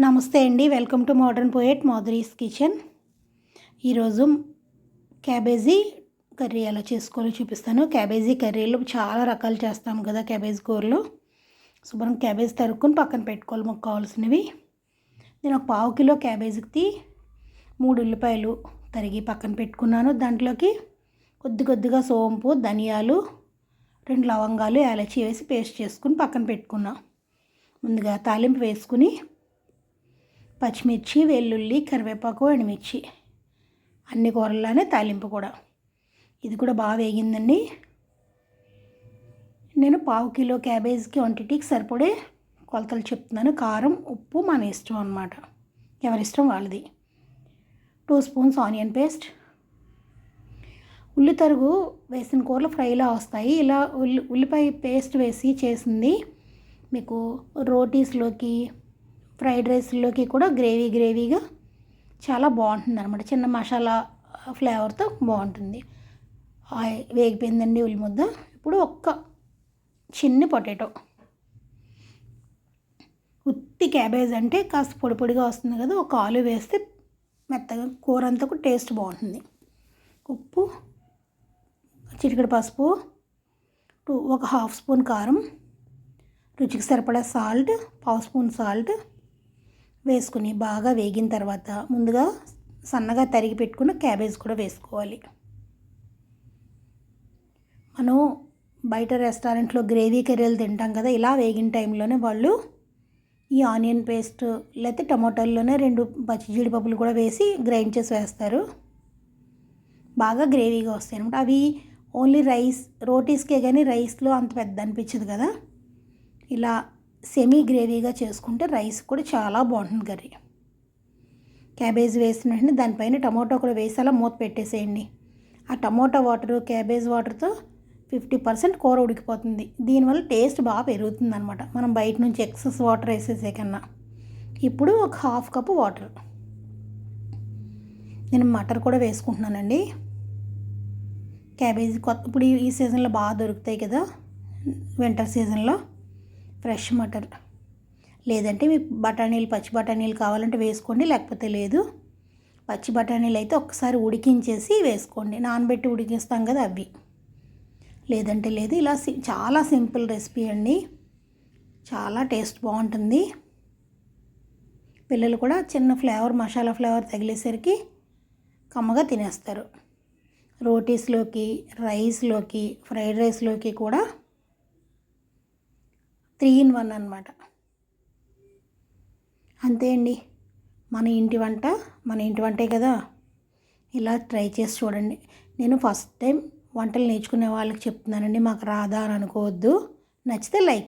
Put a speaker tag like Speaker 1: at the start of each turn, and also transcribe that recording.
Speaker 1: నమస్తే అండి. Welcome to modern poet Madhuri's kitchen. ఈరోజు క్యాబేజీ కర్రీ ఎలా చేసుకోవాలో చూపిస్తాను. క్యాబేజీ కర్రీలు చాలా రకాలు చేస్తాం కదా క్యాబేజీ కూరలో. శుభ్రం క్యాబేజ్ తరుక్కుని పక్కన పెట్టుకోవాలి మాకు కావాల్సినవి. నేను ఒక పావు కిలో క్యాబేజీకి మూడు ఉల్లిపాయలు తరిగి పక్కన పెట్టుకున్నాను. దాంట్లోకి కొద్ది కొద్దిగా సోంపు ధనియాలు రెండు లవంగాలు యాలచి వేసి పేస్ట్ చేసుకుని పక్కన పెట్టుకున్నాను ముందుగా తాలింపు వేసుకుని పచ్చిమిర్చి వెల్లుల్లి కరివేపాకు ఎండుమిర్చి అన్ని కూరల్లోనే తాలింపు కూడా. ఇది కూడా బాగా వేగిందండి. నేను పావు కిలో క్యాబేజ్కి వంటిటికి సరిపడే కొలతలు చెప్తున్నాను. కారం ఉప్పు మన ఇష్టం అనమాట ఎవరిష్టం వాళ్ళది. Two spoons onion paste. ఉల్లి తరుగు వేసిన కూరలు ఫ్రైలా వస్తాయి. ఇలా ఉల్లి ఉల్లిపాయ పేస్ట్ వేసి చేసింది మీకు రోటీస్లోకి ఫ్రైడ్ రైస్లోకి కూడా గ్రేవీ గ్రేవీగా చాలా బాగుంటుంది అనమాట చిన్న మసాలా ఫ్లేవర్తో బాగుంటుంది. ఆయి- వేగిపోయిందండి ఉల్లి ముద్ద ఇప్పుడు ఒక్క చిన్ని పొటాటో. ఉత్తి క్యాబేజ్ అంటే కాస్త పొడి పొడిగా వస్తుంది కదా ఒక ఆలు వేస్తే మెత్తగా కూర అంతా కూడా టేస్ట్ బాగుంటుంది. ఉప్పు చిటికడి పసుపు టూ- ఒక హాఫ్ స్పూన్ కారం రుచికి సరిపడా సాల్ట్ పావు స్పూన్ సాల్ట్ వేసుకుని బాగా వేగిన తర్వాత ముందుగా సన్నగా తరిగి పెట్టుకున్న క్యాబేజ్ కూడా వేసుకోవాలి. మనం బయట రెస్టారెంట్లో గ్రేవీ కర్రీలు తింటాం కదా ఇలా వేగిన టైంలోనే వాళ్ళు ఈ ఆనియన్ పేస్ట్ లేకపోతే టమాటాల్లోనే రెండు పచ్చి జీడిపప్పులు కూడా వేసి గ్రైండ్ చేసి వేస్తారు. బాగా గ్రేవీగా వస్తాయి అనమాట అవి ఓన్లీ రైస్ రోటీస్కే కానీ రైస్లో అంత పెద్ద అనిపించదు కదా. ఇలా సెమీ గ్రేవీగా చేసుకుంటే రైస్ కూడా చాలా బాగుంటుంది కర్రీ. క్యాబేజ్ వేసిన వెంటనే దానిపైన టమోటా కూడా వేసి అలా మూత పెట్టేసేయండి. ఆ టమోటా వాటరు క్యాబేజ్ వాటర్తో ఫిఫ్టీ పర్సెంట్ కూర ఉడికిపోతుంది. దీనివల్ల టేస్ట్ బాగా పెరుగుతుంది అనమాట మనం బయట నుంచి ఎక్సెస్ వాటర్ వేసేసే కన్నా. ఇప్పుడు ఒక హాఫ్ కప్ వాటర్ నేను మటర్ కూడా వేసుకుంటున్నానండి. క్యాబేజీ కొత్త ఇప్పుడు ఈ సీజన్లో బాగా దొరుకుతాయి కదా. వింటర్ సీజన్లో ఫ్రెష్ మటర్ లేదంటే మీకు బఠానీలు పచ్చి బఠానీలు కావాలంటే వేసుకోండి లేకపోతే లేదు. పచ్చి బఠానీలు అయితే ఒక్కసారి ఉడికించేసి వేసుకోండి. నానబెట్టి ఉడికిస్తాం కదా అవి. లేదంటే లేదు ఇలా సి- చాలా సింపుల్ రెసిపీ అండి. చాలా టేస్ట్ బాగుంటుంది. పిల్లలు కూడా చిన్న ఫ్లేవర్ మసాలా ఫ్లేవర్ తగిలేసరికి కమ్మగా తినేస్తారు. రోటీస్లోకి రైస్లోకి ఫ్రైడ్ రైస్లోకి కూడా త్రీ ఇన్ వన్ అనమాట అంతే అండి. మన ఇంటి వంట మన ఇంటి వంటే కదా. ఇలా ట్రై చేసి చూడండి. నేను ఫస్ట్ టైం వంటలు నేర్చుకునే వాళ్ళకి చెప్తున్నానండి. మాకు రాదా అని అనుకోవద్దు. నచ్చితే లైక్